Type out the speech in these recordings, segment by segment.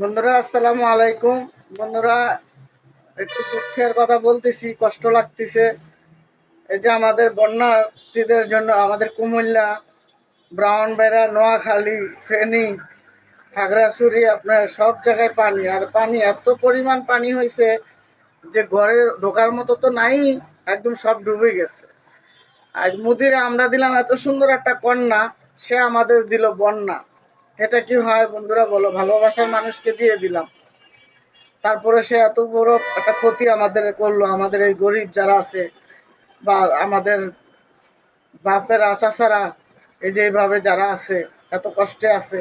বন্ধুরা, আসসালামু আলাইকুম। বন্ধুরা, একটু দুঃখের কথা বলতেছি, কষ্ট লাগতেছে। এই যে আমাদের বন্যার্থীদের জন্য আমাদের কুমিল্লা, ব্রাউনবেড়া, নোয়াখালী, ফেনী, খাগড়াছড়ি, আপনার সব জায়গায় পানি। আর পানি, এত পরিমাণ পানি হয়েছে যে ঘরে ঢোকার মতো তো নাই, একদম সব ডুবে গেছে। আর মুদিরে আমরা দিলাম এত সুন্দর একটা কন্যা, সে আমাদের দিল বন্যা। এটা কি হয় বন্ধুরা বলো? ভালোবাসার মানুষকে দিয়ে দিলাম। তারপরে সে এত বড় একটা ক্ষতি আমাদের করল, আমাদের এই গরিব যারা আছে বা আমাদের বাপের বাপেরা চাচারা এই যে এইভাবে যারা আছে, এত কষ্টে আছে,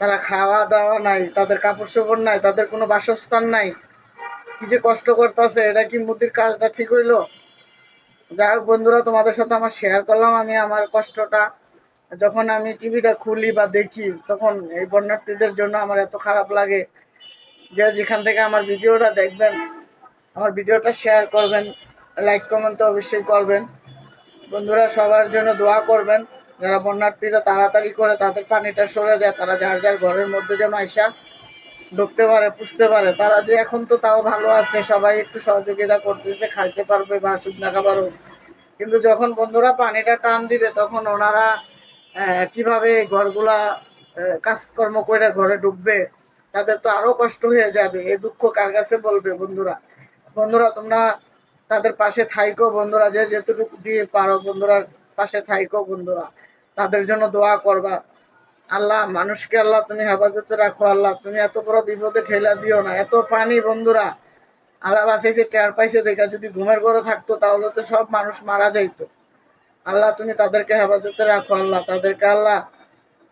তারা খাওয়া দাওয়া নাই, তাদের কাপড় চোপড় নাই, তাদের কোনো বাসস্থান নাই, কি যে কষ্ট করতেছে, এটা কি মুদির কাজটা ঠিক হইল? যাই হোক বন্ধুরা, তোমাদের সাথে আমার শেয়ার করলাম, আমি আমার কষ্টটা যখন আমি টিভিটা খুলি বা দেখি, তখন এই বন্যার্থীদের জন্য আমার এত খারাপ লাগে যে যেখান থেকে আমার ভিডিওটা দেখবেন, আমার ভিডিওটা শেয়ার করবেন লাইক কমেন্ট তো অবশ্যই করবেন। বন্ধুরা, সবার জন্য দোয়া করবেন, যারা বন্যার্থীরা তাড়াতাড়ি করে তাদের পানিটা সরে যায়, তারা যার যার ঘরের মধ্যে যেন আইসা ঢুকতে পারে, পুষতে পারে। তারা যে এখন তো তাও ভালো আছে, সবাই একটু সহযোগিতা করতেছে, খাইতে পারবে বা শুকনা খাবারও। কিন্তু যখন বন্ধুরা পানিটা টান দিবে, তখন ওনারা কীভাবে ঘরগুলা কাজকর্ম করে ঘরে ঢুকবে, তাদের তো আরও কষ্ট হয়ে যাবে। এই দুঃখ কার কাছে বলবে বন্ধুরা? বন্ধুরা, তোমরা তাদের পাশে থাইকো বন্ধুরা, যে যেতটুকু দিয়ে পারো বন্ধুরা পাশে থাইকো বন্ধুরা। তাদের জন্য দোয়া করবা। আল্লাহ, মানুষকে আল্লাহ তুমি হেফাজতে রাখো। আল্লাহ, তুমি এত বড় বিপদে ঠেলা দিও না। এত পানি বন্ধুরা। আল্লাহ বাসাইছে টের পাইছে, দেখা যদি ঘুমের ঘরে থাকতো, তাহলে তো সব মানুষ মারা যাইতো। আল্লাহ, তুমি তাদেরকে হেফাজতে রাখো আল্লাহ, তাদেরকে আল্লাহ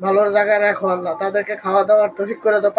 ভালো জায়গায় রাখো আল্লাহ, তাদেরকে খাওয়া দাওয়ার তফিক করে দাও।